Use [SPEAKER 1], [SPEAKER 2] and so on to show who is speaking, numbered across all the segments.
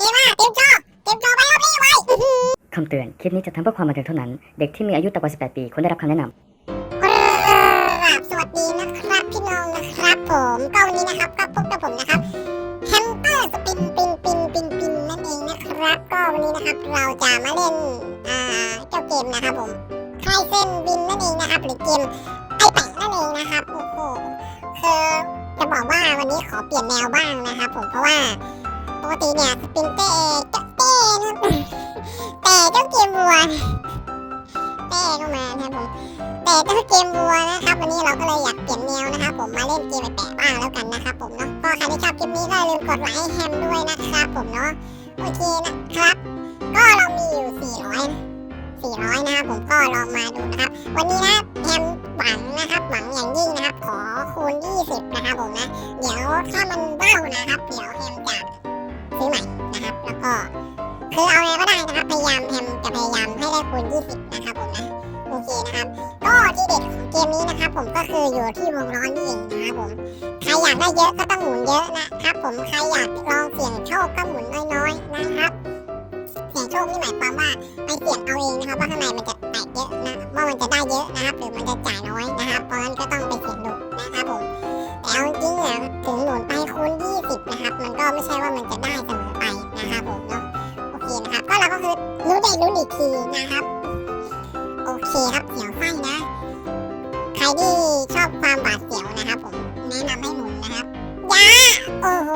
[SPEAKER 1] ดีมากเตรียมจอเตรียมจอไว้รอบนี้ไว้อื้อหือ
[SPEAKER 2] คำเตือน คลิปนี้จะทำเพื่อความบันเทิงเท่านั้น เด็กที่มีอายุต่ำกว่า 18 ปีควรได้รับคำแนะนำ
[SPEAKER 1] กราบสวัสดีนะครับพี่น้องนะครับผมก็วันนี้นะครับก็พบกับผมนะครับแฮมเตอร์สปินปินปินปินปินนั่นเองนะครับ ก็วันนี้นะครับเราจะมาเล่นอ่าเจ้าเกมนะครับผมใครเส้นบินนั่นเองนะครับ หรือเกมไอแปะนั่นเองนะครับโอ้โหคือจะบอกว่าวันนี้ขอเปลี่ยนแนวบ้างนะครับ ผมเพราะว่า ปกติเนี่ยสปินเต้เจ้าเต้นะครับแต่เจ้าเกมวัวเต้ก็มานะครับผมแต่เจ้าเกมวัวนะครับวันนี้เราก็เลยอยากเปลี่ยนแนวนะครับผมมาเล่นเกมแปลกๆบ้างแล้วกันนะครับผมเนาะก็ใครที่ชอบคลิปนี้ก็อย่าลืมกดไลค์แฮมด้วยนะครับผมเนาะโอเคนะครับ ก็เรามีอยู่400 400นะครับผมก็ลองมาดูนะครับ วันนี้นะแฮมหวังนะครับหวังอย่างยิ่งนะครับ ขอคูณ 20 นะครับผมนะ เดี๋ยวถ้ามันเบ้านะครับ เดี๋ยวแฮมจะ ก็คือเอาไงก็ได้นะครับ พยายามแฮมจะพยายามให้ได้คูณ20 นะครับผมนะ โอเคนะครับ ก็ที่เด็ดของเกมนี้นะครับ ผมก็คืออยู่ที่วงล้อนี่เองนะครับผม ใครอยากได้เยอะก็ต้องหมุนเยอะนะครับ ผม ใครอยากลองเสี่ยงโชคก็หมุนน้อยๆนะครับ เสี่ยงโชคนี่หมายความว่าไปเสี่ยงเอาเองนะครับว่าข้างในมัน ได้รู้อีกทีนะครับ โอเคครับเสียวไส้นะ ใครที่ชอบความบาดเสียวนะครับ ผมแนะนำให้หมุนนะครับยาโอ้โห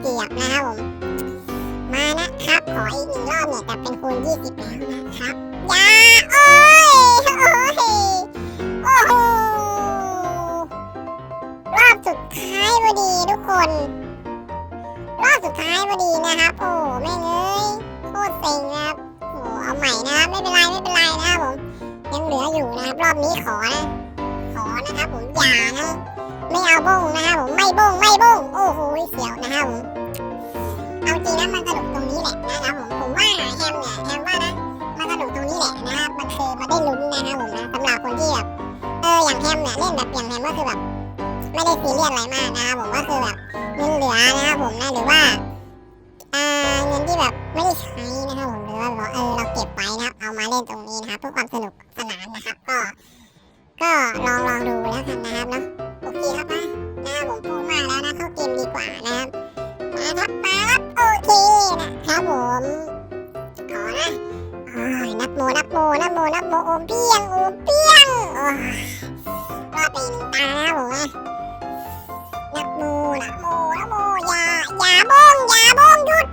[SPEAKER 1] เกือบนะครับผมมานะครับขออีกหนึ่งรอบเนี่ยแต่เป็นคูณ20แล้วนะครับยาโอ้ยโอ้ย นะครับผมไม่บ้งไม่บ้งโอ้โหเสียวนะครับผมเอาจริงนะมันสนุกตรงนี้แหละนะครับผมผมว่าแฮมเนี่ยแฮมว่านะมันสนุกตรงนี้แหละนะครับมันคือมันได้ลุ้นนะครับผมนะสำหรับคนที่แบบเอออย่างแฮมเนี่ยเล่นแบบอย่างแฮมก็คือแบบไม่ได้ซีเรียสอะไรมากนะครับผมก็คือแบบเงินเหลือนะครับผมนะหรือว่า นับโมนับโมนับโมโอมเปียงโอมเปียงโอ้รอดไปหนึ่งตานะครับผมนะนับโมนับโมนับโมอย่าอย่าบ้งอย่าบ้งหยุด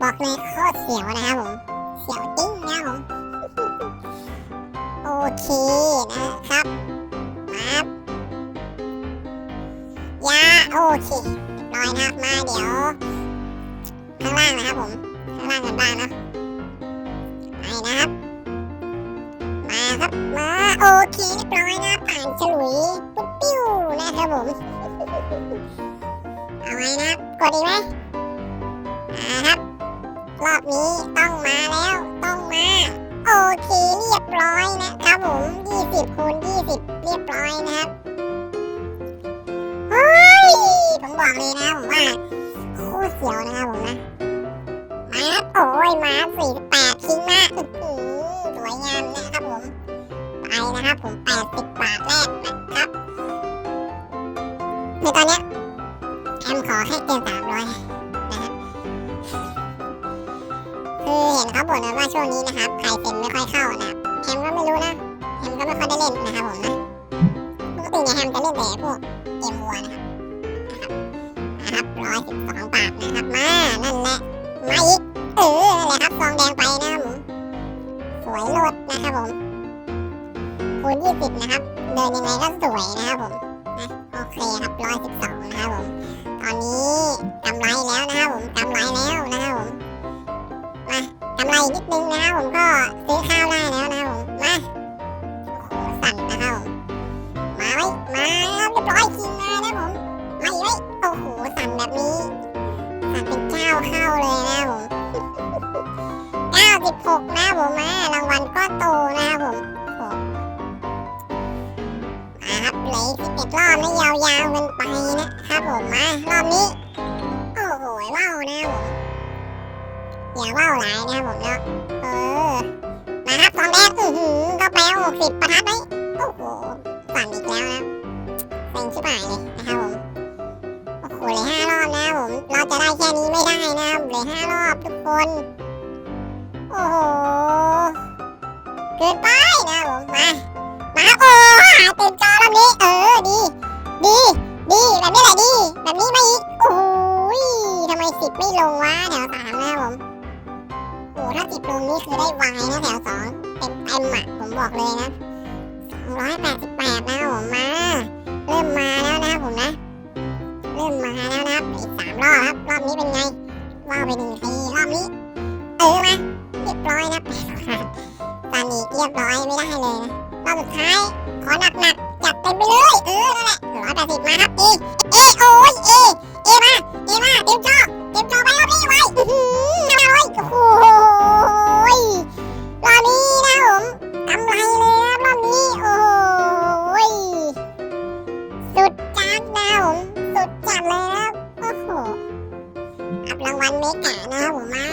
[SPEAKER 1] บอกเลยโคตรเสียวนะครับผมเสียวจริงนะครับผมโอเคนะครับครับยาโอเคเรียบร้อยนะครับมาเดี๋ยวข้างล่างนะครับผมข้างล่างกันบ้างเนะ โอเคเรียบร้อยนะผ่านฉลุยปุ๊บปิ้วนะครับผม เอาไว้นะกดดีไหมมาครับ รอบนี้ต้องมาแล้วต้องมา โอเคเรียบร้อยนะครับผม20คูณ20 เรียบร้อยนะครับเฮ้ยผมบอกเลยนะผมว่าโคตรเสียวนะครับผมนะมาโอ้ยมา48ทิ้งมาอื้อหือสวยงามนะครับผม ไปนะครับผม 80 บาทแรกนะครับในตอนนี้แอมขอให้เกิน300นะครับคือเห็นเขาบ่นกันว่าช่วงนี้นะครับ ใครเซ็นไม่ค่อยเข้านะครับแฮมก็ไม่รู้นะแฮมก็ไม่ค่อยได้เล่นนะครับผมนะปกติเนี่ยแฮมจะเล่นแต่พวกเกมวัวนะครับนะครับร้อยสิบสองบาทนะครับมานั่นแหละมาอีกเออนั่นแหละครับซองแดงไปนะครับผมสวยโลดนะครับผม คูณยี่สิบนะครับ เดินยังไงก็สวยนะครับผมนะโอเคครับร้อยสิบสองนะครับผมตอนนี้กำไรแล้วนะครับผมกำไรแล้วนะครับผมมากำไรนิดนึงนะครับผมก็ซื้อข้าวได้แล้วนะครับผมมาโอ้โหสั่นนะครับผมมาไว้มาเรียบร้อยคิงมานะผมมาอีกไว้โอ้โหสั่นแบบนี้สั่นเป็นเจ้าเข้าเลยนะครับผม96นะครับผมมารางวัลก็โตนะครับผม โอ้โหมาครับเออีก11รอบไม่ยาวๆกินไปนะครับผมมารอบนี้ โอ้โหว้าวนะครับผมอย่าว่าวหลายนะครับผมเนาะเออมาครับสองแดงอือหือก็ไปเอาหกสิบประทัดไหมโอ้โหสั่นอีกแล้วนะเซ็งชิบหายเลยนะครับผมโอ้โหเลยห้ารอบนะครับผมเราจะได้แค่นี้ไม่ได้นะครับเลยห้ารอบทุกคน โอ้โหเกินไป ไม่ลงวะแถวสามนะครับผมโอ้ถ้าสิบลงนี่คือได้วายนะแถวสองเต็มเต็มอะผมบอกเลยนะสองร้อยแปดสิบแปดนะผมมา เริ่มมาแล้วนะผมนะ เริ่มมาแล้วนะครับอีกสามรอบครับรอบนี้เป็นไงว่าวไปหนึ่งทีรอบนี้ เออมาเรียบร้อยนะแปดขาดตอนนี้เรียบร้อยไม่ได้เลยนะรอบสุดท้ายขอหนักหนักจัดเต็มไปเลย เออนั่นแหละร้อยแปดสิบมาครับอเอโอ้ มมา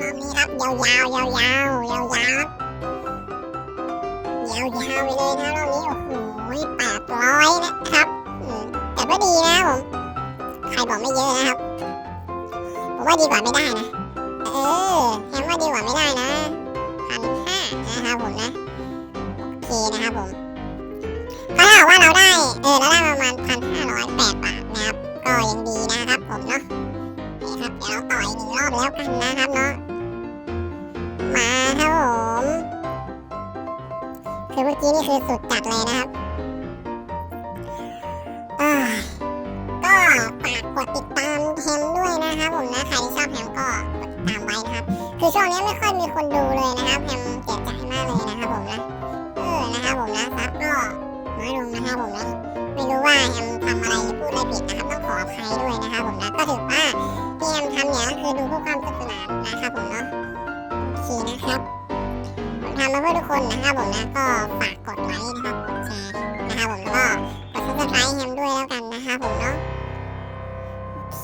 [SPEAKER 1] รอบนี้ครับยาวยาวยาวยาวยาวยาวๆยาวๆไปเลยนะรอบนี้โอ้โหแปดร้อยนะครับแต่ก็ดีนะผมใครบอกไม่เยอะนะครับผมว่าดีกว่าไม่ได้นะเออแฮมว่าดีกว่าไม่ได้นะพันห้านะครับผมนะโอเคนะครับผมก็ถ้าหาว่าเราได้เออเราได้ประมาณพันห้าร้อยแปดบาทนะครับก็ยังดีนะครับผมเนาะ ดี๋ยวต่อยหนึ่งรอบแล้วกันนะครับเนาะ มาครับผมคือเมื่อกี้นี่คือสุดจัดเลยนะครับก็ฝากกดติดตามแฮมด้วยนะครับผมนะ ใครที่ชอบแฮมก็กดติดตามไว้นะครับ คือช่วงนี้ไม่ค่อยมีคนดูเลยนะครับแฮมเสียใจมากเลยนะครับผมนะ เออนะครับผมนะซับก็น้อยลงนะครับผมนะ ไม่รู้ว่าแฮมทำอะไรพูดอะไรผิดนะครับต้องขออภัยด้วยนะครับผมนะ นะครับผมนะก็ฝากกดไลค์นะครับกดแชร์นะครับผมแล้วก็กด subscribe แฮมด้วยแล้วกันนะครับผมเนาะ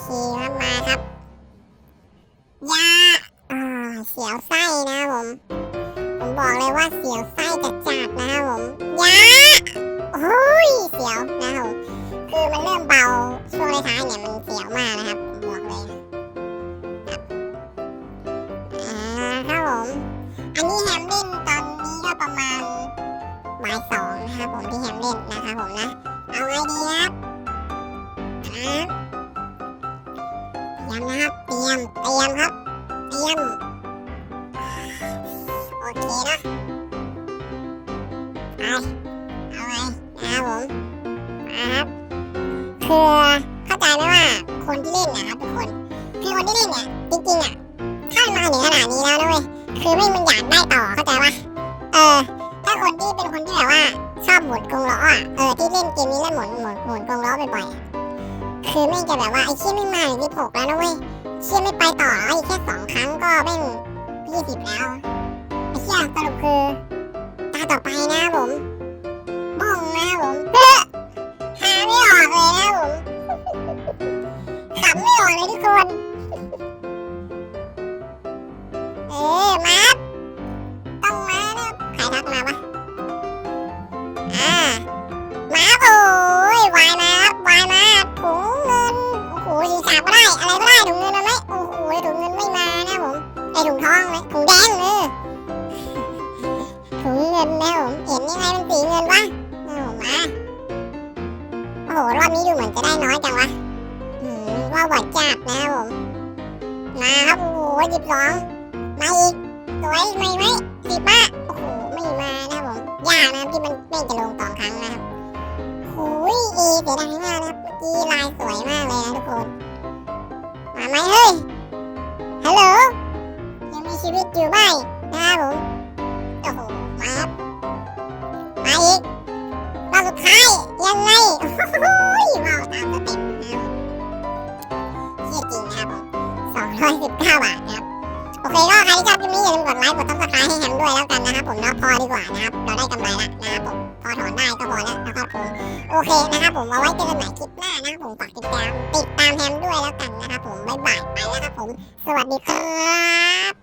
[SPEAKER 1] โอเคครับมาครับยาอ่าเสียวไส้นะครับผม ผมบอกเลยว่าเสียวไส้จัดจัดนะครับผมยาโอ้ยเสียวนะครับผมคือมันเริ่มเบาช่วงท้ายเนี่ยมันเสียวมากนะครับ ณบ่ายสองนะครับผมที่แฮมเล่นนะครับผมนะ เอาไงดีครับครับเตรียมนะครับเตรียมเตรียมครับเตรียมโอเคนะไปเอาไงนะครับผมมาครับคือเข้าใจไหมว่าคนที่เล่นนะครับทุกคนคือคนที่เล่นเนี่ยจริงๆอะถ้ามันมาถึงขนาดนี้แล้วนะเว้ยคือไม่มันอยากได้ต่อเข้าใจปะเออ ถ้าคนที่เป็นคนที่แบบว่าชอบหมุนกรงล้ออะ เออที่เล่นเกมนี้แล้วหมุนหมุนหมุนกรงล้อบ่อยๆคือแม่งจะแบบว่าไอ้เชี่ยไม่มาถึงที่หกแล้วนะเว้ยเชี่ยไม่ไปต่อแล้วอีกแค่สองครั้งก็แม่งยี่สิบแล้วไอ้เชี่ยสรุปคือตาต่อไปนะผมบ้องนะผมเฮ้หาไม่ออกเลยนะครับผมขำไม่ออกเลยทุกคน น้อยจังวะว่าหวัดจับนะครับผมมาครับโอ้โหหยิบสองมาอีกสวยไหมไหมสิบมาโอ้โหไม่มานะครับผมยากนะครับที่มันไม่จะลงสองครั้งนะครับโอ้ยเอเสียดายมากนะครับเมื่อกี้ลายสวยมากเลยนะทุกคนมาไหมเฮ้ยฮัลโหลยังมีชีวิตอยู่ไหมนะครับผมโอ้โหมาครับมาอีกรอบสุดท้ายยังไงโอ้โหว้าวตาม 319 บาทนะครับ โอเคก็ใครที่ชอบคลิปนี้อย่าลืมกดไลค์ กดซับสไครต์ให้แฮมด้วยแล้วกันนะครับผมเนาะพอดีกว่านะครับ เราได้กำไรแล้วนะครับผมพอถอนได้ก็พอแล้วนะครับผมโอเคนะครับผมเอาไว้เจอกันใหม่คลิปหน้านะครับผมฝากติดตามติดตามแฮมด้วยแล้วกันนะครับผมบ๊ายบายไปแล้วครับผม สวัสดีครับ